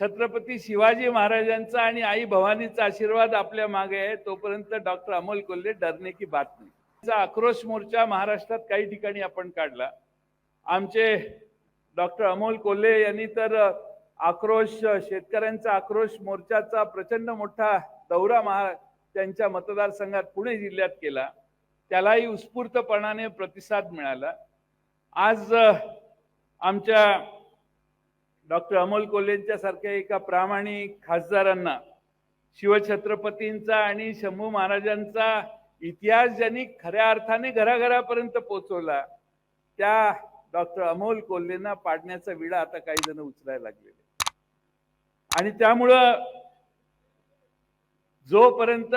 छत्रपती शिवाजी महाराजांचा आणि आई भवानीचा आशीर्वाद आपल्या मागे आहे तोपर्यंत डॉक्टर अमोल कोल्हे डरने की बात नाही. आक्रोश मोर्चा महाराष्ट्रात काही ठिकाणी आपण काढला. आमचे डॉक्टर अमोल कोल्हे यांनी तर आक्रोश शेतकऱ्यांचा आक्रोश मोर्चाचा प्रचंड मोठा दौरा महा त्यांच्या मतदारसंघात पुणे जिल्ह्यात केला. त्यालाही उत्स्फूर्तपणाने प्रतिसाद मिळाला. आज आमच्या डॉक्टर अमोल कोल्हेंच्या सारख्या एका प्रामाणिक खासदारांना शिवछत्रपतींचा आणि शंभू महाराजांचा इतिहास ज्यांनी खऱ्या अर्थाने घराघरापर्यंत पोहोचवला त्या डॉक्टर अमोल कोल्हेंना पाडण्याचा विडा आता काही जण उचलायला लागलेले आणि त्यामुळं जोपर्यंत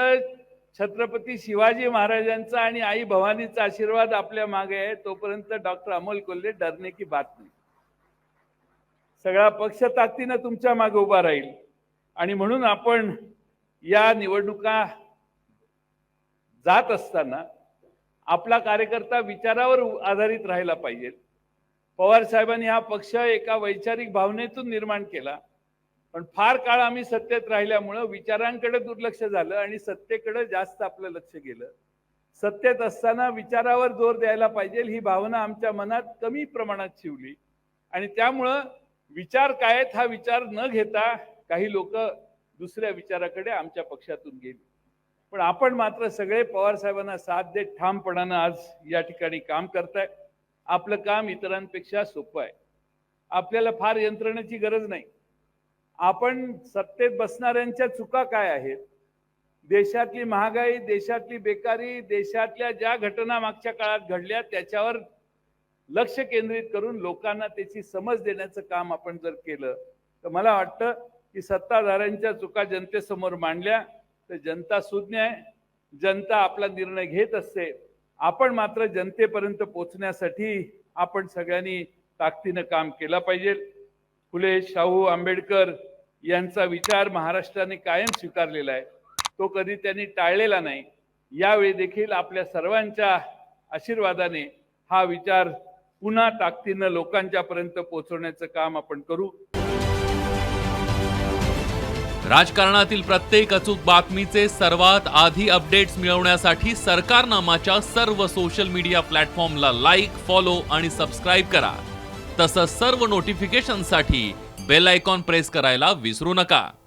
छत्रपती शिवाजी महाराजांचा आणि आई भवानीचा आशीर्वाद आपल्या मागे आहे तोपर्यंत डॉक्टर अमोल कोल्हे डरने की बात नाही. सगळा पक्ष ताकदीनं तुमच्या मागे उभा राहील. आणि म्हणून आपण या निवडणुका जात असताना आपला कार्यकर्ता विचारावर आधारित राहायला पाहिजे. पवार साहेबांनी हा पक्ष एका वैचारिक भावनेतून निर्माण केला. पण फार काळ आम्ही सत्तेत राहिल्यामुळं विचारांकडे दुर्लक्ष झालं आणि सत्तेकडे जास्त आपलं लक्ष गेलं. सत्तेत असताना विचारावर जोर द्यायला पाहिजे ही भावना आमच्या मनात कमी प्रमाणात शिवली. आणि त्यामुळं विचार काय आहेत हा विचार न घेता काही लोक दुसऱ्या विचाराकडे आमच्या पक्षातून गेली. पण आपण मात्र सगळे पवार साहेबांना साथ देत ठामपणानं आज या ठिकाणी काम करताय. आपलं काम इतरांपेक्षा सोपं आहे. आपल्याला फार यंत्रणेची गरज नाही. आपण सत्तेत बसणाऱ्यांच्या चुका काय आहेत? देशातली महागाई देशातली बेकारी देशातल्या ज्या घटना मागच्या काळात घडल्या त्याच्यावर लक्ष केंद्रित करून लोकांना त्याची समज देण्याचं काम आपण जर केलं तर मला वाटतं की सत्ताधाऱ्यांच्या चुका जनतेसमोर मांडल्या तर जनता सुज्ञ आहे. जनता आपला निर्णय घेत असते. आपण मात्र जनतेपर्यंत पोचण्यासाठी आपण सगळ्यांनी ताकदीनं काम केलं पाहिजे. फुले शाहू आंबेडकर यांचा विचार महाराष्ट्राने कायम स्वीकारलेला आहे. तो कधी त्यांनी टाळलेला नाही. यावेळी देखील आपल्या सर्वांच्या आशीर्वादाने हा विचार पुन्हा ताकदीनं लोकांच्या पर्यंत पोहोचवण्याचं काम आपण करू. राजकारणातील प्रत्येक अचूक बातमीचे सर्वात आधी अपडेट्स मिळवण्यासाठी सरकारनामाच्या सर्व सोशल मीडिया प्लॅटफॉर्मला लाईक फॉलो आणि सबस्क्राईब करा. तसंच सर्व नोटिफिकेशनसाठी बेल आयकॉन प्रेस करायला विसरू नका.